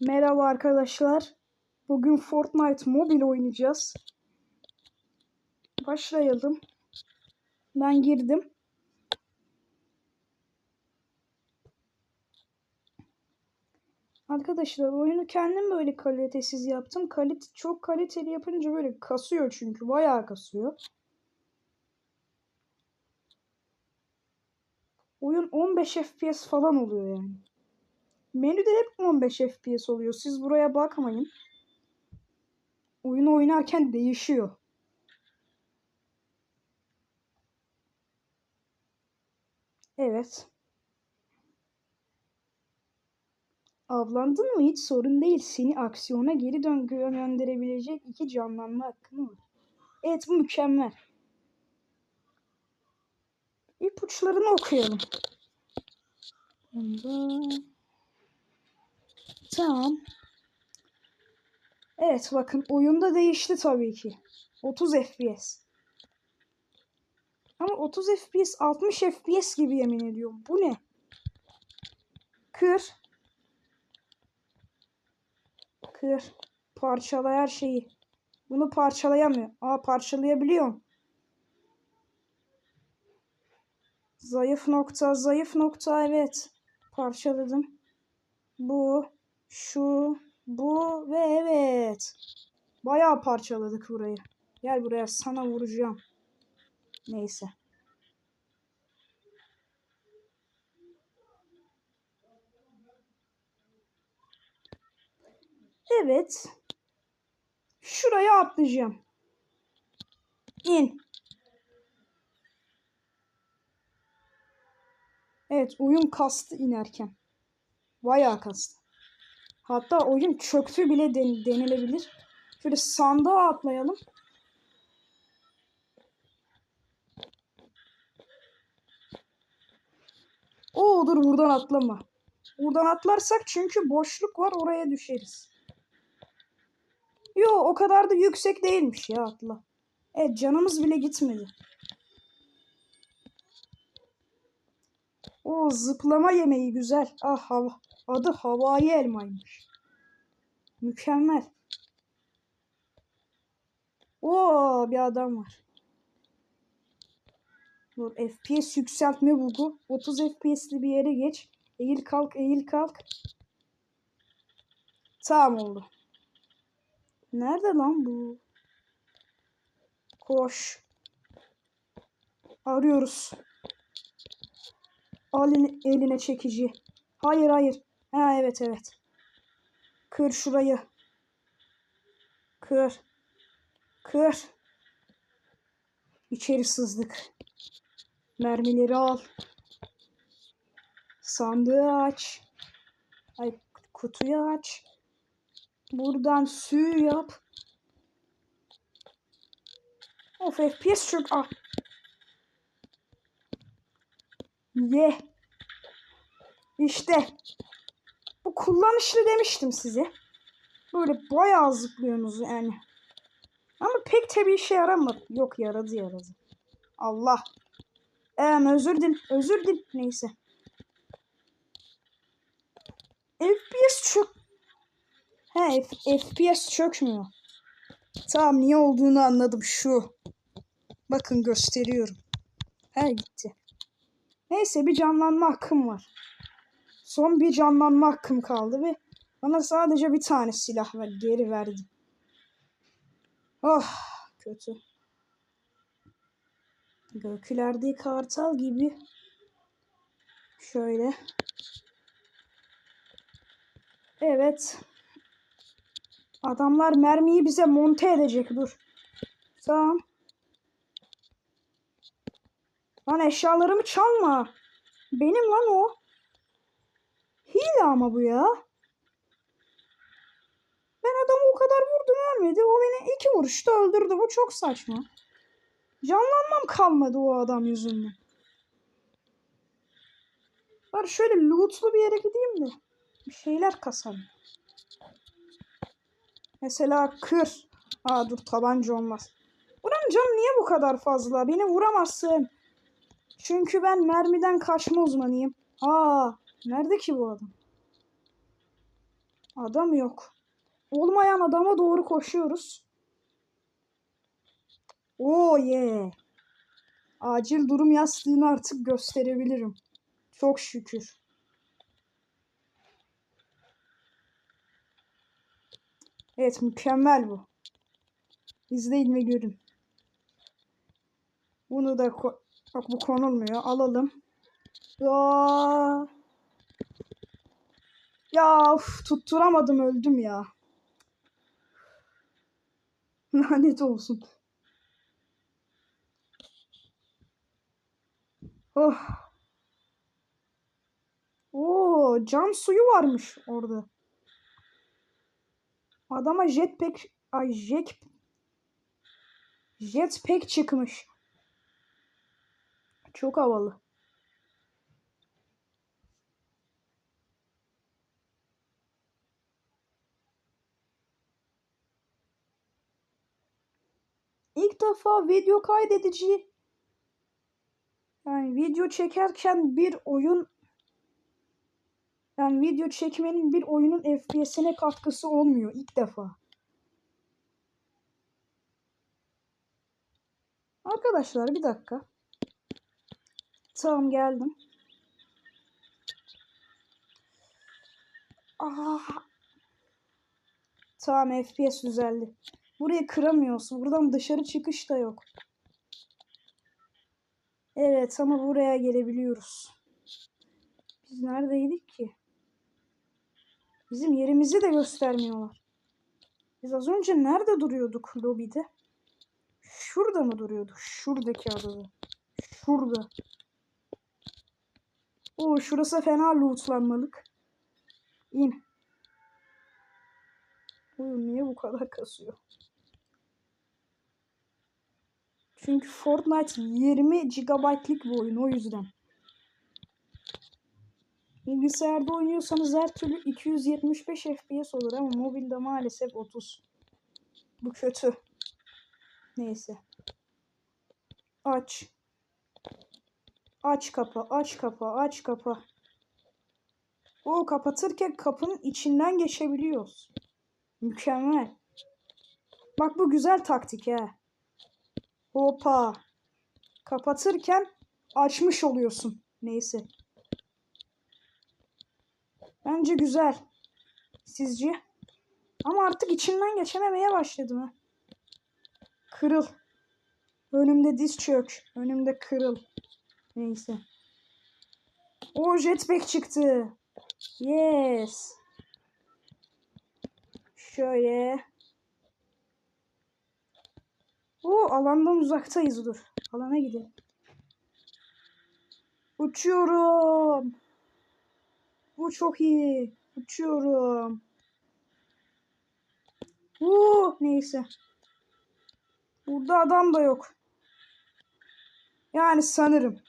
Merhaba arkadaşlar. Bugün Fortnite mobil oynayacağız. Başlayalım. Ben girdim. Arkadaşlar oyunu kendim böyle kalitesiz yaptım. Kalite çok kaliteli yapınca böyle kasıyor çünkü bayağı kasıyor. Oyun 15 FPS falan oluyor yani. Menüde hep 15 FPS oluyor. Siz buraya bakmayın. Oyunu oynarken değişiyor. Evet. Avlandın mı hiç sorun değil. Seni aksiyona geri dön gönderebilecek iki canlanma hakkın var. Evet bu mükemmel. İpuçlarını okuyalım. Bunda... Tamam. Evet bakın oyunda değişti tabii ki. 30 FPS. Ama 30 FPS 60 FPS gibi yemin ediyorum. Bu ne? Kır. Kır. Parçala her şeyi. Bunu parçalayamıyor. Aa parçalayabiliyorum. Zayıf nokta, zayıf nokta evet. Parçaladım. Bu, şu, bu ve evet. Bayağı parçaladık burayı. Gel buraya sana vuracağım. Neyse. Evet. Şuraya atlayacağım. İn. Evet oyun kastı inerken. Bayağı kastı. Hatta oyun çöktü bile den denilebilir. Şöyle sandığa atlayalım. Oo dur buradan atlama. Buradan atlarsak çünkü boşluk var oraya düşeriz. Yo o kadar da yüksek değilmiş ya atla. Evet canımız bile gitmedi. O zıplama yemeği güzel. Ah hava. Adı havai elmaymış. Mükemmel. Oo bir adam var. Dur FPS yükseltme bugu. 30 FPS'li bir yere geç. Eğil kalk eğil kalk. Tamam oldu. Nerede lan bu? Koş. Arıyoruz. Al eline çekici. Hayır hayır. Ha evet evet. Kır şurayı. Kır. Kır. İçeri sızdık. Mermileri al. Sandığı aç. Ay kutuyu aç. Buradan suyu yap. Of FPS çok ah. Ye. İşte. Kullanışlı demiştim size. Böyle bayağı zıplıyorsunuz yani. Ama pek tabii işe yaramadı. Yok yaradı yaradı. Allah. Ee, özür dil. Özür dil. Neyse. FPS çok... He FPS çökmüyor. Tamam niye olduğunu anladım şu. Bakın gösteriyorum. He gitti. Neyse bir canlanma hakkım var. Son bir canlanma hakkım kaldı ve bana sadece bir tane silah ver, geri verdi. Oh kötü. Göklerde kartal gibi. Şöyle. Evet. Adamlar mermiyi bize monte edecek. Dur. Tamam. Lan eşyalarımı çalma. Benim lan o. Hile ama bu ya. Ben adamı o kadar vurdum ölmedi. O beni iki vuruşta öldürdü. Bu çok saçma. Canlanmam kalmadı o adam yüzünden. Var şöyle lootlu bir yere gideyim de. Bir şeyler kasarım. Mesela kır. Aa dur tabanca olmaz. Buranın canı niye bu kadar fazla? Beni vuramazsın. Çünkü ben mermiden kaçma uzmanıyım. Aa, nerede ki bu adam? Adam yok. Olmayan adama doğru koşuyoruz. Oo ye. Acil durum yastığını artık gösterebilirim. Çok şükür. Evet mükemmel bu. İzleyin ve görün. Bunu da bak bu konulmuyor. Alalım. Ya. Ya uf, tutturamadım öldüm ya. Lanet olsun. Oh. Oo, can suyu varmış orada. Adama jetpack ay jet jetpack çıkmış. Çok havalı. İlk defa video kaydedici yani video çekerken bir oyun yani video çekmenin bir oyunun FPS'ine katkısı olmuyor ilk defa. Arkadaşlar bir dakika. Tamam geldim. Aa. Tamam FPS düzeldi. Burayı kıramıyorsun. Buradan dışarı çıkış da yok. Evet ama buraya gelebiliyoruz. Biz neredeydik ki? Bizim yerimizi de göstermiyorlar. Biz az önce nerede duruyorduk lobide? Şurada mı duruyorduk? Şuradaki adada. Şurada. Oo şurası fena lootlanmalık. İn. Oyun niye bu kadar kasıyor? Çünkü Fortnite 20 GB'lık bir oyun o yüzden. Bilgisayarda oynuyorsanız her türlü 275 FPS olur ama mobilde maalesef 30. Bu kötü. Neyse. Aç. Aç kapı, aç kapı, aç kapı. O kapatırken kapının içinden geçebiliyoruz. Mükemmel. Bak bu güzel taktik he. Hoppa. Kapatırken açmış oluyorsun. Neyse. Bence güzel. Sizce? Ama artık içinden geçememeye başladım ha. Kırıl. Önümde diz çök. Önümde kırıl. Neyse. O jetpack çıktı. Yes. Şöyle. O alandan uzaktayız dur. Alana gidelim. Uçuyorum. Bu çok iyi. Uçuyorum. Uuu neyse. Burada adam da yok. Yani sanırım.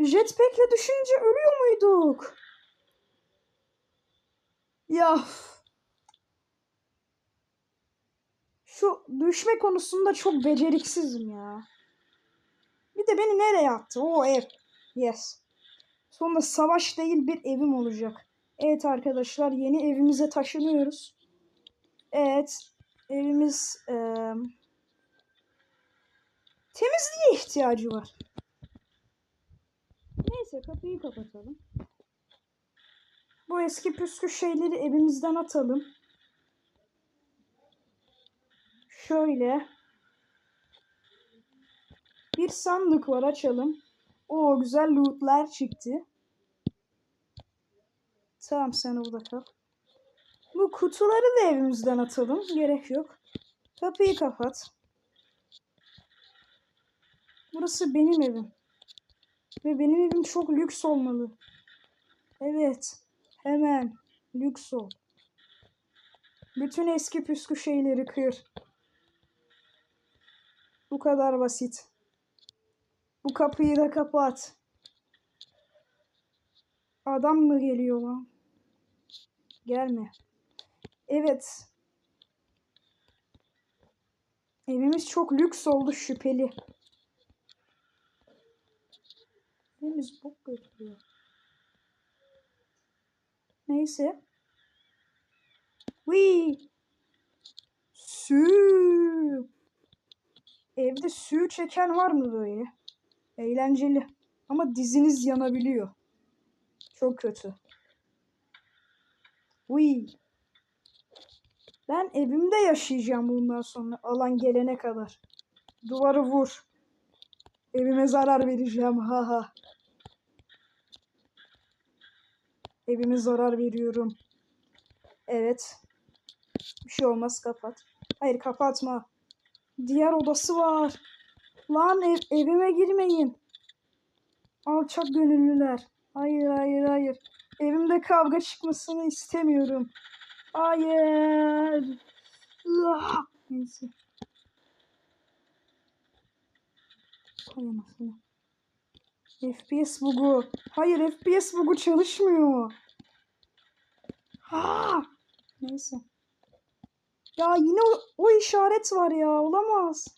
Jetpack'le düşünce ölüyor muyduk? Ya. Şu düşme konusunda çok beceriksizim ya. Bir de beni nereye attı? O ev. Yes. Sonunda savaş değil bir evim olacak. Evet arkadaşlar yeni evimize taşınıyoruz. Evet. Evimiz eee temizliğe ihtiyacı var. Neyse kapıyı kapatalım. Bu eski püskü şeyleri evimizden atalım. Şöyle. Bir sandık var açalım. O güzel lootlar çıktı. Tamam sen orada kal. Bu kutuları da evimizden atalım. Gerek yok. Kapıyı kapat. Burası benim evim. Ve benim evim çok lüks olmalı. Evet. Hemen. Lüks ol. Bütün eski püskü şeyleri kır. Bu kadar basit. Bu kapıyı da kapat. Adam mı geliyor lan? Gelme. Evet. Evimiz çok lüks oldu şüpheli. Evimiz bok götürüyor. Neyse. Wee. Sü. Evde sü çeken var mı böyle? Eğlenceli. Ama diziniz yanabiliyor. Çok kötü. Wee. Ben evimde yaşayacağım bundan sonra alan gelene kadar. Duvarı vur. Evime zarar vereceğim. Ha ha. Evime zarar veriyorum. Evet. Bir şey olmaz kapat. Hayır kapatma. Diğer odası var. Lan ev, evime girmeyin. Alçak gönüllüler. Hayır hayır hayır. Evimde kavga çıkmasını istemiyorum. Hayır. Ah! Neyse. Hay anasını. FPS bugu. Hayır FPS bugu çalışmıyor. Ha! Neyse. Ya yine o, o işaret var ya. Olamaz.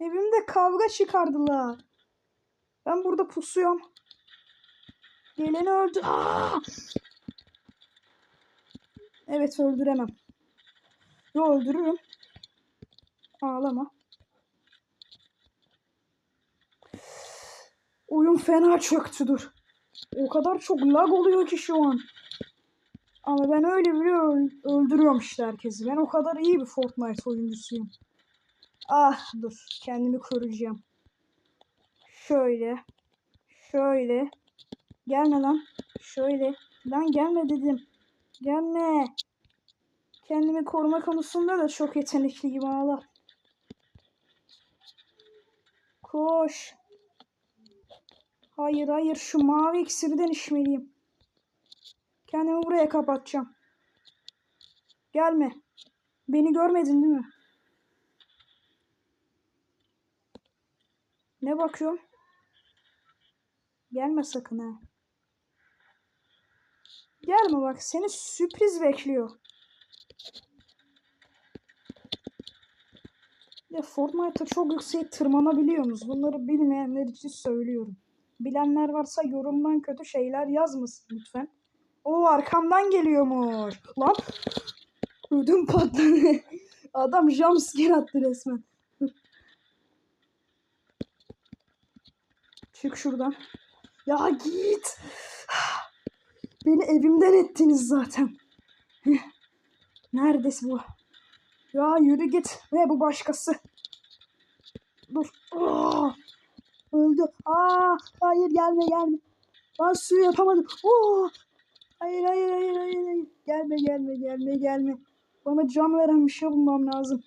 Evimde kavga çıkardılar. Ben burada pusuyorum. Geleni öldü. Aa! Evet öldüremem. Yo öldürürüm. Ağlama. Oyun fena çöktü dur. O kadar çok lag oluyor ki şu an. Ama ben öyle bile öl- öldürüyorum işte herkesi. Ben o kadar iyi bir Fortnite oyuncusuyum. Ah dur kendimi koruyacağım. Şöyle. Şöyle. Gelme lan. Şöyle. Lan gelme dedim. Gelme. Kendimi koruma konusunda da çok yetenekli gibi ağla. Koş. Hayır hayır şu mavi iksirden içmeliyim. Kendimi buraya kapatacağım. Gelme. Beni görmedin değil mi? Ne bakıyorum? Gelme sakın ha. Gelme bak seni sürpriz bekliyor. Ya Fortnite'ta çok yüksek tırmanabiliyorsunuz. Bunları bilmeyenler için söylüyorum. Bilenler varsa yorumdan kötü şeyler yazmasın lütfen. O arkamdan geliyormuş. Lan ödüm patladı. Adam jumpscare attı resmen. Çık şuradan. Ya git. Beni evimden ettiniz zaten. Neredesin bu? Ya yürü git. Ve bu başkası. Dur. Aa, öldü. Aa, hayır gelme gelme. Ben suyu yapamadım. Oo, hayır hayır hayır hayır. hayır. Gelme gelme gelme gelme. Bana can veren bir şey bulmam lazım.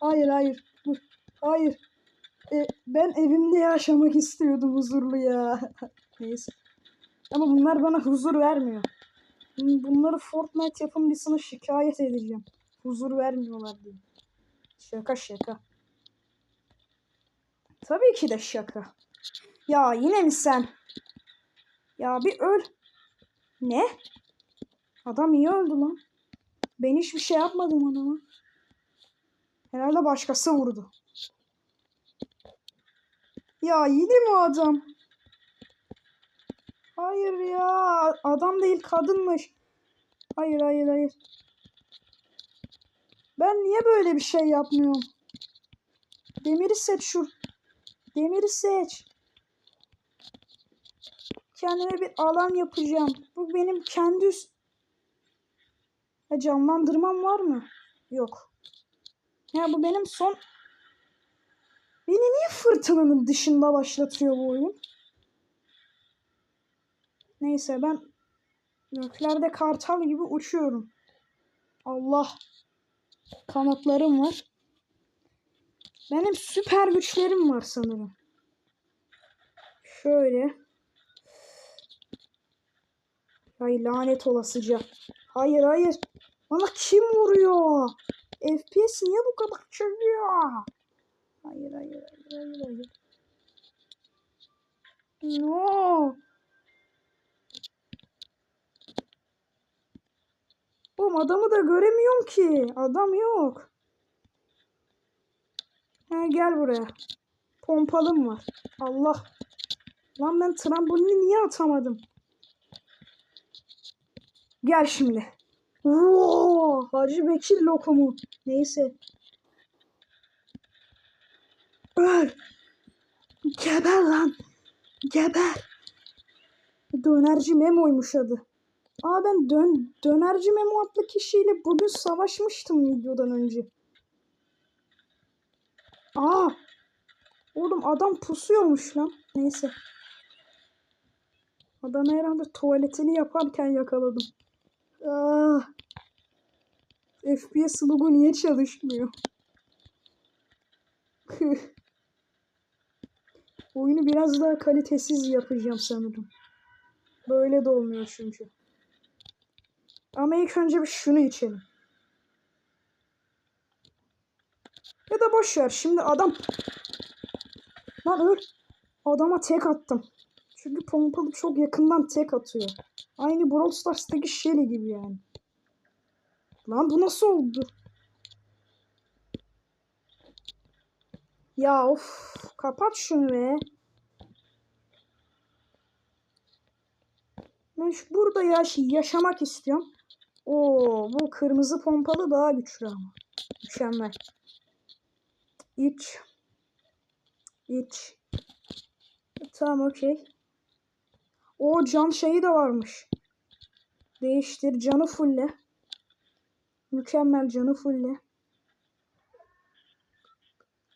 Hayır hayır. Dur. Hayır. E, ben evimde yaşamak istiyordum huzurlu ya. Neyse. Ama bunlar bana huzur vermiyor. Bunları Fortnite yapımcısına şikayet edeceğim. Huzur vermiyorlar diye. Şaka şaka. Tabii ki de şaka. Ya yine mi sen? Ya bir öl. Ne? Adam iyi öldü lan. Ben hiçbir şey yapmadım adama. Herhalde başkası vurdu. Ya yine mi adam? Hayır ya. Adam değil kadınmış. Hayır hayır hayır. Ben niye böyle bir şey yapmıyorum? Demiri seç şu. Demiri seç. Kendime bir alan yapacağım. Bu benim kendi canlandırmam var mı? Yok. Ya bu benim son... Beni niye fırtınanın dışında başlatıyor bu oyun? Neyse ben göklerde kartal gibi uçuyorum. Allah. Kanatlarım var. Benim süper güçlerim var sanırım. Şöyle. Ay lanet olasıca. Hayır hayır. Bana kim vuruyor? FPS niye bu kadar çözüyor? Hayır hayır hayır hayır hayır. No. Oğlum adamı da göremiyorum ki. Adam yok. Ha, gel buraya. Pompalım var. Allah. Lan ben trambolini niye atamadım? Gel şimdi. Oo, Hacı Bekir lokumu. Neyse. Öl. Geber lan. Geber. Dönerci Memo'ymuş adı. Aa ben dön Dönerci Memo adlı kişiyle bugün savaşmıştım videodan önce. Aa. Oğlum adam pusuyormuş lan. Neyse. Adam herhalde tuvaletini yaparken yakaladım. Aa. FPS logo niye çalışmıyor? Oyunu biraz daha kalitesiz yapacağım sanırım. Böyle de olmuyor çünkü. Ama ilk önce bir şunu içelim. Ya da boş ver. Şimdi adam... Lan öl. Adama tek attım. Çünkü pompalı çok yakından tek atıyor. Aynı Brawl Stars'taki Shelly gibi yani. Lan bu nasıl oldu? Ya of. Kapat şunu be. Ben şu burada yaş yaşamak istiyorum. Oo, bu kırmızı pompalı daha güçlü ama. Mükemmel. İç. İç. Tamam okey. O can şeyi de varmış. Değiştir canı fulle. Mükemmel canı fulle.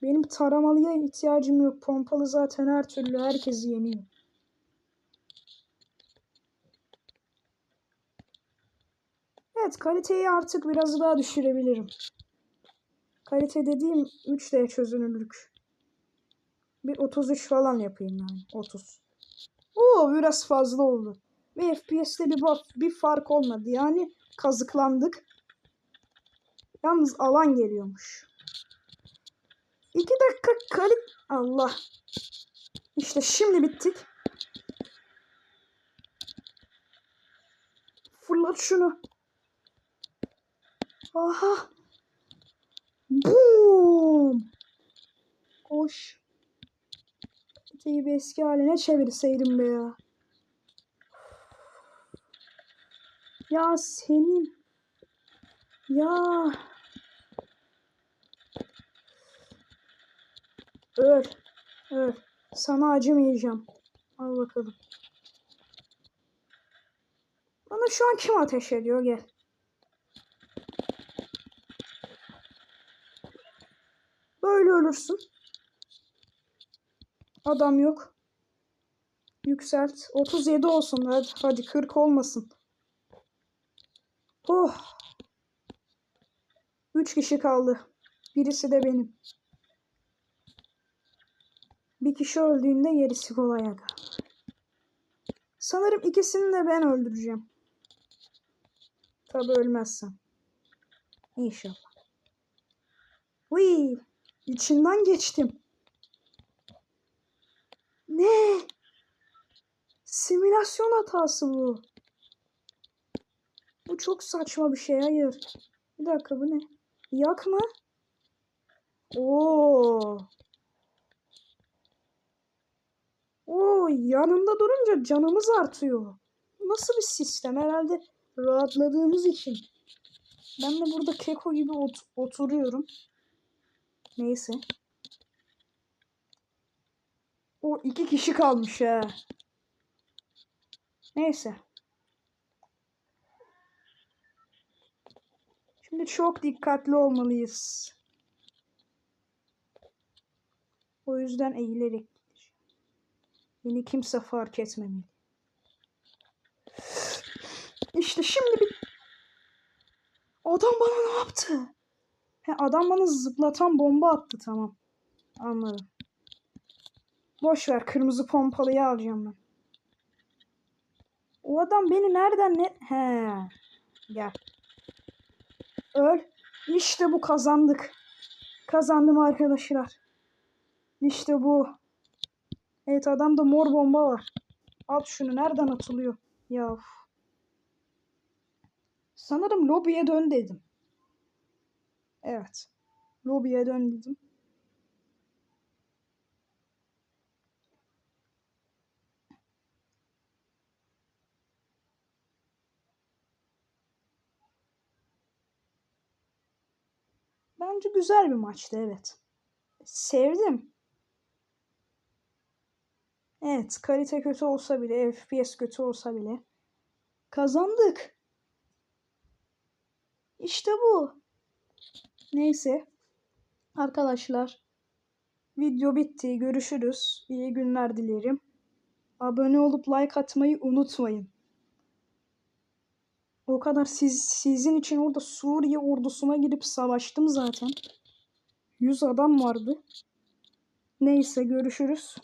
Benim taramalıya ihtiyacım yok. Pompalı zaten her türlü herkesi yeniyor. Evet kaliteyi artık biraz daha düşürebilirim. Kalite dediğim 3D çözünürlük. Bir 33 falan yapayım yani. 30. Oo biraz fazla oldu. Ve FPS'te bir, bir fark olmadı. Yani kazıklandık. Yalnız alan geliyormuş. 2 dakika kalit... Allah. İşte şimdi bittik. Fırlat şunu. Aha. Boom. Koş. Kaliteyi bir eski haline çevirseydim be ya. Ya senin. Ya. Öl. Öl. Sana acımayacağım. Al bakalım. Bana şu an kim ateş ediyor? Gel. Böyle ölürsün. Adam yok. Yükselt. 37 olsun. Hadi, hadi 40 olmasın. Oh. 3 kişi kaldı. Birisi de benim. Bir kişi öldüğünde gerisi kolay aga. Sanırım ikisini de ben öldüreceğim. Tabi ölmezsem. İnşallah. Uy, içinden geçtim. Ne? Simülasyon hatası bu. Bu çok saçma bir şey. Hayır. Bir dakika bu ne? Yak mı? Oo. Oo yanında durunca canımız artıyor. Nasıl bir sistem? Herhalde rahatladığımız için. Ben de burada keko gibi ot oturuyorum. Neyse. O iki kişi kalmış ha. Neyse. Şimdi çok dikkatli olmalıyız. O yüzden eğilerek. Beni kimse fark etmemeli. İşte şimdi bir... Adam bana ne yaptı? He, adam bana zıplatan bomba attı tamam. Anladım. Boş ver kırmızı pompalıyı alacağım ben. O adam beni nereden ne... He. Gel. Öl. İşte bu kazandık. Kazandım arkadaşlar. İşte bu. Evet adamda mor bomba var. At şunu nereden atılıyor? Ya. Sanırım lobiye dön dedim. Evet. Lobiye dön dedim. Bence güzel bir maçtı evet. Sevdim. Evet kalite kötü olsa bile FPS kötü olsa bile kazandık. İşte bu. Neyse. Arkadaşlar video bitti. Görüşürüz. İyi günler dilerim. Abone olup like atmayı unutmayın. O kadar siz, sizin için orada Suriye ordusuna girip savaştım zaten. 100 adam vardı. Neyse görüşürüz.